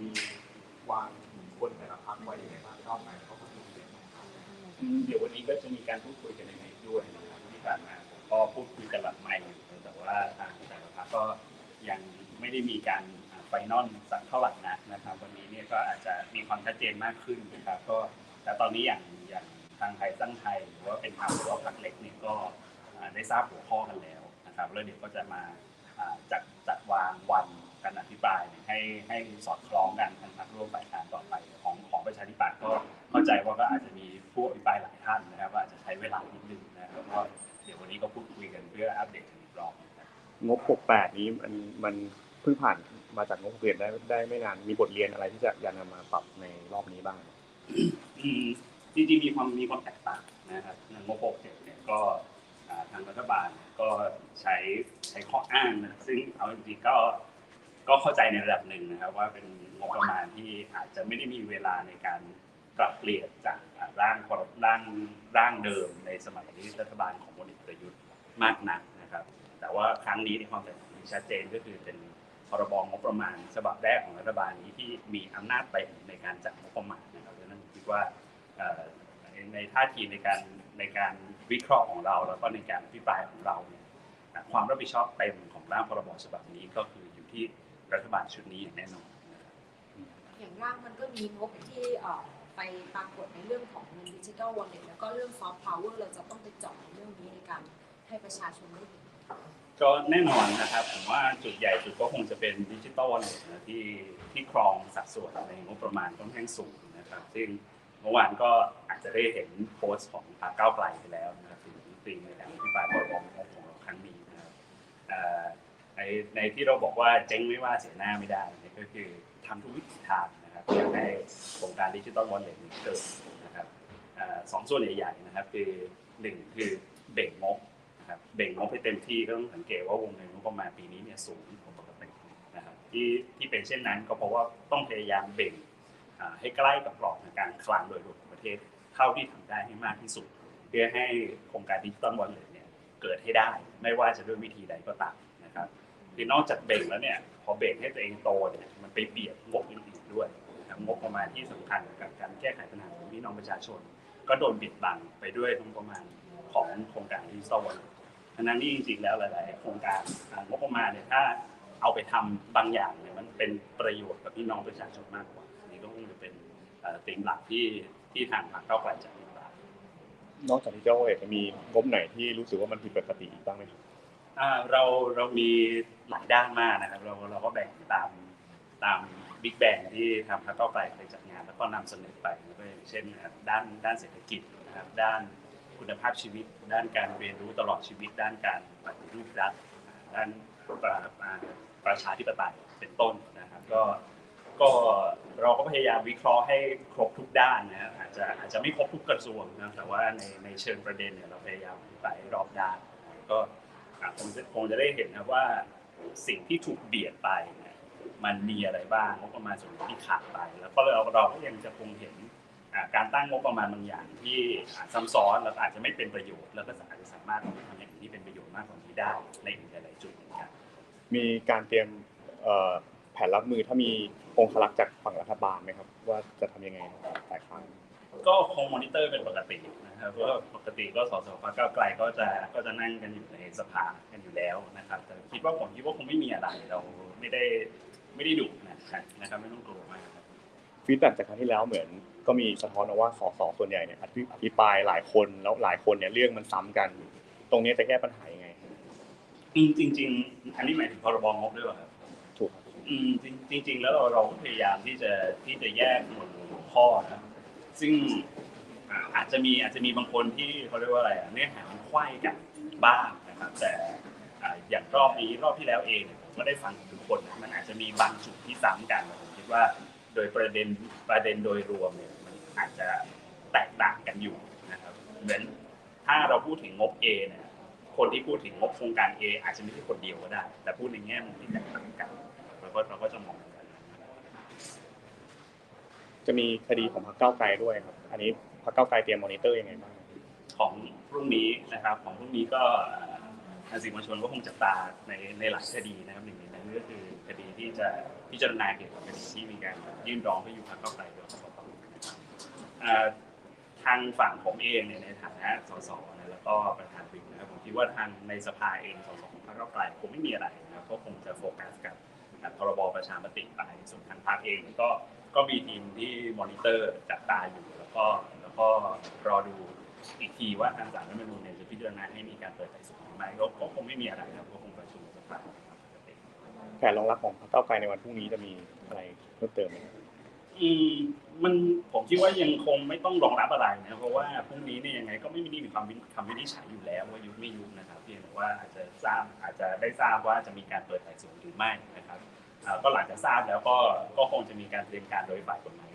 มีวางคนแต่ละพักไว้ยังไงบ้างก้าวไกลเขาก็มีเสียงอืมเดี๋ยววันนี้ก็จะมีการพูดคุยกันในในด้วยนะครับที่ผ่านมาผมก็พูดคุยกันหลังไม่แต่ว่าทางแต่ละพรรคก็ยังไม่ได้มีการไฟนอลสักเท่าไหร่นะนะครับ วันนี้เนี่ยก็อาจจะมีความชัดเจนมากขึ้นนะครับก็แต่ตอนนี้อย่างอย่างทางไทยสร้างไทยหรือว่าเป็นทางตัวพรรคเล็กเนี่ยก็ได้ทราบหัวข้อกันแล้วนะครับแล้วเดี๋ยวก็จะมา ให้ให้สอดคล้องกันทางพรรคร่วมฝ่ายค้านต่อไปของของประชาธิปัตย์ก็เข้าใจว่าก็อาจจะมีผู้อภิปรายหลายท่านนะครับว่าอาจจะใช้เวลานิดนึงนะครับก็เดี๋ยววันนี้ก็พูดคุยกันเพื่ออัปเดตกันอีกรอบนะครับงบ 68 นี้มันมันเพิ่งผ่านมาจากงบเรียนได้ได้ไม่นานมีบทเรียนอะไรที่จะยังนำมาปรับในรอบนี้บ้างอืมจริงๆมีความมีความแตกต่างนะครับในงบ 67 เนี่ยก็อ่าทางรัฐบาลเนี่ยก็ใช้ใช้ข้ออ้างนะซึ่งเอาจริงๆก็ ก็เข้าใจในระดับหนึ่งนะครับ ว่าเป็นงบประมาณที่อาจจะไม่ได้มีเวลาในการปรับเปลี่ยนจากร่างพรร่างร่างเดิมในสมัยรัฐบาลของพลเอกประยุทธ์มากนักนะครับ แต่ว่าครั้งนี้ในความแตกต่างที่ชัดเจนก็คือเป็นพรบงบประมาณฉบับแรกของรัฐบาลนี้ที่มีอำนาจเต็มในการจัดงบประมาณนะครับดังนั้นคิดว่าในท่าทีในการในการวิเคราะห์ของเรา แล้วก็ในการอภิปรายของเราเนี่ยความรับผิดชอบเต็มของร่างพรบฉบับนี้ก็คืออยู่ที่ รัฐบาลชุดนี้อย่างแน่นอนนะครับอย่างร่างมันก็มีงบที่เอ่อไปปรากฏในเรื่องของเงินดิจิทัลวอลเล็ตแล้วก็เรื่องซอฟต์พาวเวอร์เราจะต้องไปเจาะในเรื่องนี้ในการให้ประชาชนได้เห็นก็แน่นอนนะครับผมว่าจุดใหญ่สุดก็คงจะเป็นดิจิตอลวอลเล็ตนะที่ที่ครองสัดส่วนในงบประมาณค่อนข้างสูงนะครับ ซึ่งเมื่อวานก็อาจจะได้เห็นโพสต์ของพรรคก้าวไกลไปแล้วนะครับถึงตีในแหล่งที่ปลายบทของงบของเราครั้งนี้นะครับเอ่อ ในในที่เราบอกว่าเจ๊งไม่ว่าเสียหน้าไม่ได้เนี่ยก็คือทำทุกวิถีทางนะครับเพื่อให้โครงการดิจิตอลวอลเล็ตนี้เกิดนะครับสองส่วนใหญ่ๆนะครับ คือหนึ่งคือเบ่งงบนะครับเบ่งงบให้เต็มที่ก็ต้องสังเกตว่าวงเงินงบประมาณปีนี้เนี่ยสูงกว่าปกตินะครับที่ที่เป็นเช่นนั้นก็เพราะว่าต้องพยายามเบ่งให้ใกล้กับกรอบทางการคลังโดยรวมของประเทศเท่าที่ทำได้ให้มากที่สุด เพื่อให้โครงการดิจิตอลวอลเล็ตเนี่ยเกิดให้ได้ ไม่ว่าจะด้วยวิธีใดก็ตาม คือนอกจากเบ่งแล้วเนี่ย พอเบ่งให้ตัวเองโตเนี่ยมันไปเบียดงบอื่นๆด้วยนะครับงบประมาณที่สำคัญกับการแก้ไขปัญหาของพี่น้องประชาชน ก็โดนบิดบังไปด้วยงบประมาณของโครงการดิจิตอลดังนั้นนี่จริงๆแล้วหลาย ๆ โครงการงบประมาณเนี่ยถ้าเอาไปทำบางอย่างเนี่ยมันเป็นประโยชน์กับพี่น้องประชาชนมากกว่านี่ก็คงจะเป็นเอ่อธีมหลักที่ที่ทางพรรคเก้าไกลจะอภิปรายนอกจากที่เจ้าเอกมีงบไหนที่รู้สึกว่ามันผิดปกติอีกบ้างไหมครับ เราเรามีหลายด้านมากนะครับ เราเราก็แบ่งตามตามบิ๊กแบงที่ทางพรรคเก้าวไกลเคยจัดงาน แล้วก็นำเสนอไปก็อย่างเช่นด้านด้านเศรษฐกิจนะครับด้านคุณภาพชีวิต ด้านการเรียนรู้ตลอดชีวิต ด้านการปฏิรูปรัฐด้านประชาธิปไตยเป็นต้นนะครับก็ก็เราก็พยายามวิเคราะห์ให้ครบทุกด้านนะครับอาจจะอาจจะไม่ครบทุกกระทรวงนะแต่ว่าในในเชิงประเด็นเนี่ยเราพยายามไปรอบด้านก็ คงจะคงจะได้เห็นนะว่าสิ่งที่ถูกเบียดไปเนี่ยมันมีอะไรบ้างงบประมาณส่วนไหนที่ขาดไป แล้วก็เราเราก็ยังจะคงเห็นอะการตั้งงบประมาณบางอย่างที่อาซ้ำซ้อนแล้วก็อาจจะไม่เป็นประโยชน์ แล้วก็อาจจะสามารถทำอย่างอื่นที่เป็นประโยชน์มากกว่านี้ได้ในอีกหลายๆจุดเหมือนกัน มีการเตรียมเอ่อแผนรับมือถ้ามีองค์ลักษ์จากฝั่งรัฐบาลไหมครับ ว่าจะทำยังไงฝ่ายค้าน ก็คงมอนิเตอร์เป็นปกตินะครับเพราะว่าปกติก็สสพรรคก้าวไกลก็จะก็จะนั่งกันอยู่ในสภากันอยู่แล้วนะครับ แต่คิดว่าผมคิดว่าคงไม่มีอะไรเราไม่ได้ไม่ได้ดุนะครับนะครับไม่ต้องกลัวมากครับฟีดแบ็กจากครั้งที่แล้วเหมือนก็มีสะท้อนมาว่าสสส่วนใหญ่เนี่ยอภิอภิปรายหลายคนแล้วหลายคนเนี่ยเรื่องมันซ้ำกัน ตรงนี้จะแก้ปัญหายังไงอืมจริงๆอันนี้หมายถึงพรบงบด้วยเหรอครับถูกครับอืมจริงจริงๆแล้วเราเราก็พยายามที่จะที่จะแยกหมวดหมู่หัวข้อนะ ซึ่งอ่าอาจจะมีอาจจะมีบางคนที่เขาเรียกว่าอะไรอะเนื้อหามันไขว้กันบ้างนะครับ แต่อ่าอย่างรอบนี้รอบที่แล้วเองเนี่ยผมก็ได้ฟังทุกคนนะมันอาจจะมีบางจุดที่ซ้ำกันผมคิดว่า โดยประเด็นประเด็นโดยรวมเนี่ยมันอาจจะแตกต่างกันอยู่นะครับเหมือนถ้าเราพูดถึงงบ A เนี่ยคนที่พูดถึงงบโครงการ A อาจจะไม่ใช่คนเดียวก็ได้ แต่พูดในแง่มุมที่แตกต่างกันเราก็เราก็จะมองกัน จะมีคดีของพรรคก้าวไกลด้วยครับ อันนี้พรรคก้าวไกลเตรียมมอนิเตอร์ยังไงบ้าง ของพรุ่งนี้นะครับ ของพรุ่งนี้ก็ทางสื่อมวลชนก็คงจับตาในในหลายคดีนะครับหนึ่งในนั้นก็คือคดีที่จะพิจารณาเกี่ยวกับคดีที่มีการยื่นร้องให้ยุบพรรคก้าวไกลโดยกกตนะครับทางฝั่งผมเองเนี่ยในฐานะสสนะแล้วก็ประธานวิปนะครับผมคิดว่าทางในสภาเองสสของพรรคก้าวไกลคงไม่มีอะไรนะครับก็คงจะโฟกัสกับกับพรบประชามติไปส่วนทางพรรคเองก็ ก็มีทีมที่มอนิเตอร์จับตาอยู่แล้วก็แล้วก็รอดูอีกทีว่าทางศาลรัฐธรรมนูญเนี่ยจะพิจารณาให้มีการเปิดไต่สวนหรือไม่ก็ก็คงไม่มีอะไรครับก็คงประชุมสภาตามปกติแผนรองรับของพรรคก้าวไกลในวันพรุ่งนี้จะมีอะไรเพิ่มเติมไหมอืมมันผมคิดว่ายังคงไม่ต้องรองรับอะไรนะเพราะว่าพรุ่งนี้เนี่ยยังไงก็ไม่มีความวิคำวินิจฉัยอยู่แล้วว่ายุบไม่ยุบนะครับเพียงแต่ว่าอาจจะทราบอาจจะได้ทราบว่าจะมีการเปิดไต่สวนหรือไม่นะครับอ่า ก็หลังจากทราบแล้วก็ก็คงจะมีการเตรียมการโดยฝ่ายกฎหมาย